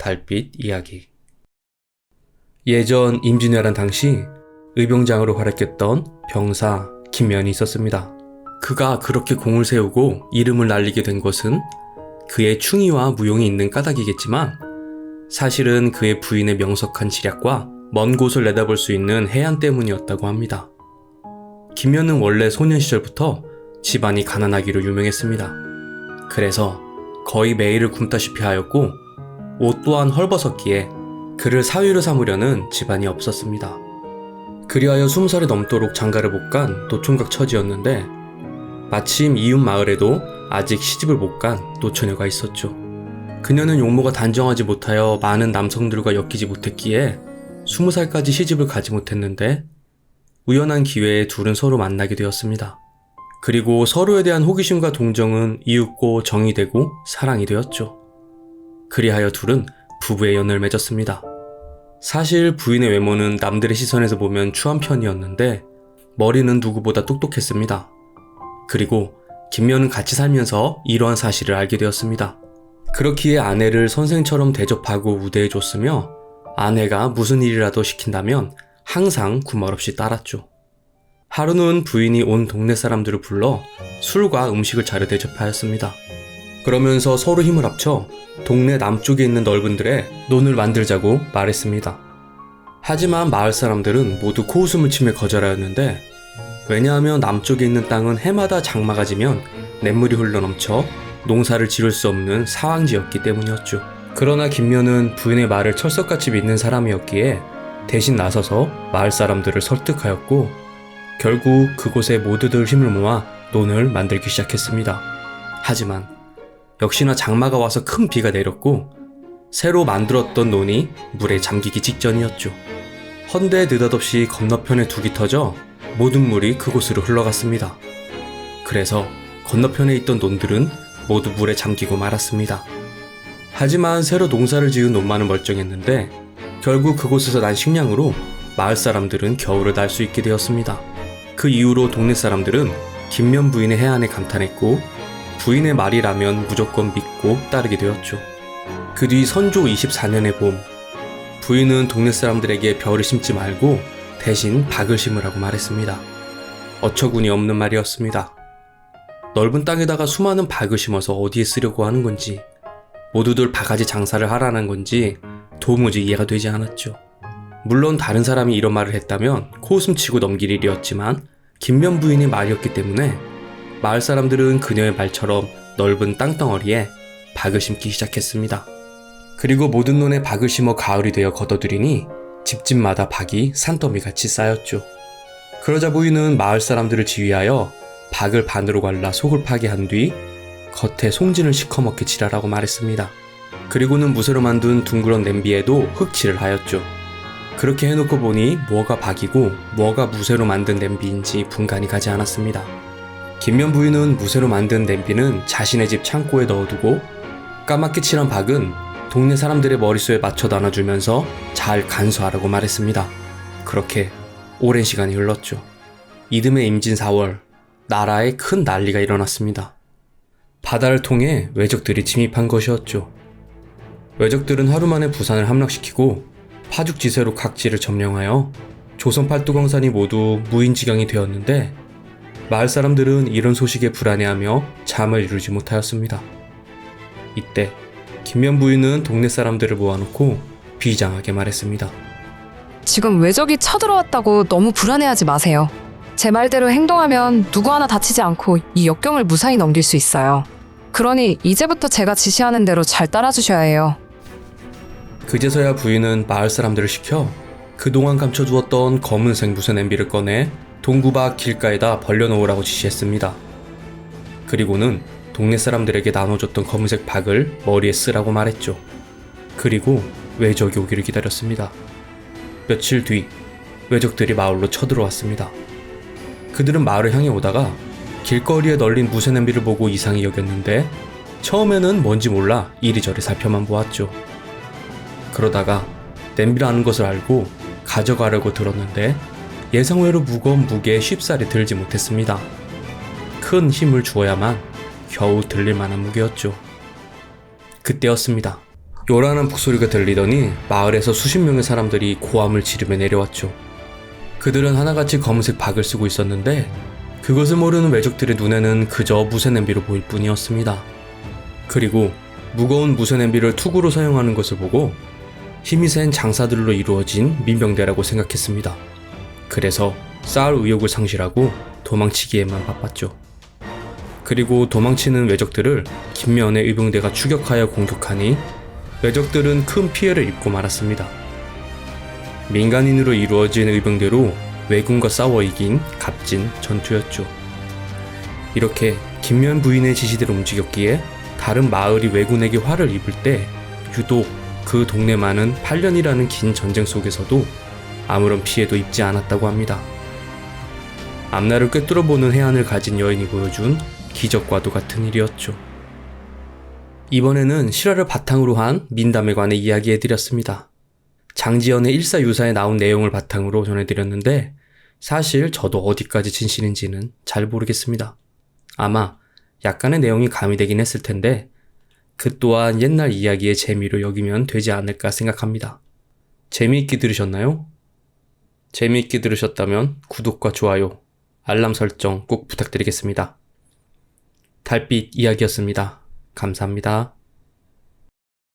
달빛 이야기 예전 임진왜란 당시 의병장으로 활약했던 병사 김면이 있었습니다. 그가 그렇게 공을 세우고 이름을 날리게 된 것은 그의 충의와 무용이 있는 까닭이겠지만 사실은 그의 부인의 명석한 지략과 먼 곳을 내다볼 수 있는 해안 때문이었다고 합니다. 김면은 원래 소년 시절부터 집안이 가난하기로 유명했습니다. 그래서 거의 매일을 굶다시피 하였고 옷 또한 헐벗었기에 그를 사위로 삼으려는 집안이 없었습니다. 그리하여 20살이 넘도록 장가를 못 간 노총각 처지였는데 마침 이웃 마을에도 아직 시집을 못 간 노처녀가 있었죠. 그녀는 용모가 단정하지 못하여 많은 남성들과 엮이지 못했기에 20살까지 시집을 가지 못했는데 우연한 기회에 둘은 서로 만나게 되었습니다. 그리고 서로에 대한 호기심과 동정은 이윽고 정이 되고 사랑이 되었죠. 그리하여 둘은 부부의 연을 맺었습니다. 사실 부인의 외모는 남들의 시선에서 보면 추한 편이었는데 머리는 누구보다 똑똑했습니다. 그리고 김면은 같이 살면서 이러한 사실을 알게 되었습니다. 그렇기에 아내를 선생처럼 대접하고 우대해줬으며 아내가 무슨 일이라도 시킨다면 항상 구말없이 따랐죠. 하루는 부인이 온 동네 사람들을 불러 술과 음식을 차려 대접하였습니다. 그러면서 서로 힘을 합쳐 동네 남쪽에 있는 넓은 들에 논을 만들자고 말했습니다. 하지만 마을 사람들은 모두 코웃음을 치며 거절하였는데 왜냐하면 남쪽에 있는 땅은 해마다 장마가 지면 냇물이 흘러넘쳐 농사를 지을 수 없는 사황지였기 때문이었죠. 그러나 김면은 부인의 말을 철석같이 믿는 사람이었기에 대신 나서서 마을 사람들을 설득하였고 결국 그곳에 모두들 힘을 모아 논을 만들기 시작했습니다. 하지만 역시나 장마가 와서 큰 비가 내렸고 새로 만들었던 논이 물에 잠기기 직전이었죠. 헌데 느닷없이 건너편에 둑이 터져 모든 물이 그곳으로 흘러갔습니다. 그래서 건너편에 있던 논들은 모두 물에 잠기고 말았습니다. 하지만 새로 농사를 지은 논만은 멀쩡했는데 결국 그곳에서 난 식량으로 마을 사람들은 겨울을 날 수 있게 되었습니다. 그 이후로 동네 사람들은 김면 부인의 해안에 감탄했고 부인의 말이라면 무조건 믿고 따르게 되었죠. 그 뒤 선조 24년의 봄, 부인은 동네 사람들에게 별을 심지 말고 대신 박을 심으라고 말했습니다. 어처구니 없는 말이었습니다. 넓은 땅에다가 수많은 박을 심어서 어디에 쓰려고 하는 건지, 모두들 바가지 장사를 하라는 건지 도무지 이해가 되지 않았죠. 물론 다른 사람이 이런 말을 했다면 코웃음 치고 넘길 일이었지만 김면 부인의 말이었기 때문에 마을 사람들은 그녀의 말처럼 넓은 땅덩어리에 박을 심기 시작했습니다. 그리고 모든 논에 박을 심어 가을이 되어 걷어들이니 집집마다 박이 산더미 같이 쌓였죠. 그러자 부인은 마을 사람들을 지휘하여 박을 반으로 갈라 속을 파게 한 뒤 겉에 송진을 시커멓게 칠하라고 말했습니다. 그리고는 무쇠로 만든 둥그런 냄비에도 흙칠을 하였죠. 그렇게 해놓고 보니 뭐가 박이고 뭐가 무쇠로 만든 냄비인지 분간이 가지 않았습니다. 김면 부인은 무쇠로 만든 냄비는 자신의 집 창고에 넣어두고 까맣게 칠한 박은 동네 사람들의 머릿속에 맞춰 나눠주면서 잘 간수하라고 말했습니다. 그렇게 오랜 시간이 흘렀죠. 이듬해 임진 4월, 나라에 큰 난리가 일어났습니다. 바다를 통해 외적들이 침입한 것이었죠. 외적들은 하루 만에 부산을 함락시키고 파죽지세로 각지를 점령하여 조선 팔도광산이 모두 무인지경이 되었는데 마을 사람들은 이런 소식에 불안해하며 잠을 이루지 못하였습니다. 이때 김면 부인은 동네 사람들을 모아놓고 비장하게 말했습니다. 지금 외적이 쳐들어왔다고 너무 불안해하지 마세요. 제 말대로 행동하면 누구 하나 다치지 않고 이 역경을 무사히 넘길 수 있어요. 그러니 이제부터 제가 지시하는 대로 잘 따라주셔야 해요. 그제서야 부인은 마을 사람들을 시켜 그동안 감춰두었던 검은색 무쇠 냄비를 꺼내 동구 밖 길가에다 벌려놓으라고 지시했습니다. 그리고는 동네 사람들에게 나눠줬던 검은색 박을 머리에 쓰라고 말했죠. 그리고 외적이 오기를 기다렸습니다. 며칠 뒤 외적들이 마을로 쳐들어왔습니다. 그들은 마을을 향해 오다가 길거리에 널린 무쇠 냄비를 보고 이상히 여겼는데 처음에는 뭔지 몰라 이리저리 살펴만 보았죠. 그러다가 냄비라는 것을 알고 가져가려고 들었는데 예상외로 무거운 무게에 쉽사리 들지 못했습니다. 큰 힘을 주어야만 겨우 들릴 만한 무게였죠. 그때였습니다. 요란한 북소리가 들리더니 마을에서 수십 명의 사람들이 고함을 지르며 내려왔죠. 그들은 하나같이 검은색 박을 쓰고 있었는데 그것을 모르는 외적들의 눈에는 그저 무쇠 냄비로 보일 뿐이었습니다. 그리고 무거운 무쇠 냄비를 투구로 사용하는 것을 보고 힘이 센 장사들로 이루어진 민병대라고 생각했습니다. 그래서 싸울 의욕을 상실하고 도망치기에만 바빴죠. 그리고 도망치는 외적들을 김면의 의병대가 추격하여 공격하니 외적들은 큰 피해를 입고 말았습니다. 민간인으로 이루어진 의병대로 왜군과 싸워 이긴 값진 전투였죠. 이렇게 김면 부인의 지시대로 움직였기에 다른 마을이 왜군에게 화를 입을 때 유독 그 동네만은 8년이라는 긴 전쟁 속에서도 아무런 피해도 입지 않았다고 합니다. 앞날을 꿰뚫어 보는 해안을 가진 여인이 보여준 기적과도 같은 일이었죠. 이번에는 실화를 바탕으로 한 민담에 관해 이야기해드렸습니다. 장지연의 일사유사에 나온 내용을 바탕으로 전해드렸는데 사실 저도 어디까지 진실인지는 잘 모르겠습니다. 아마 약간의 내용이 가미되긴 했을 텐데 그 또한 옛날 이야기의 재미로 여기면 되지 않을까 생각합니다. 재미있게 들으셨나요? 재미있게 들으셨다면 구독과 좋아요, 알람 설정 꼭 부탁드리겠습니다. 달빛 이야기였습니다. 감사합니다.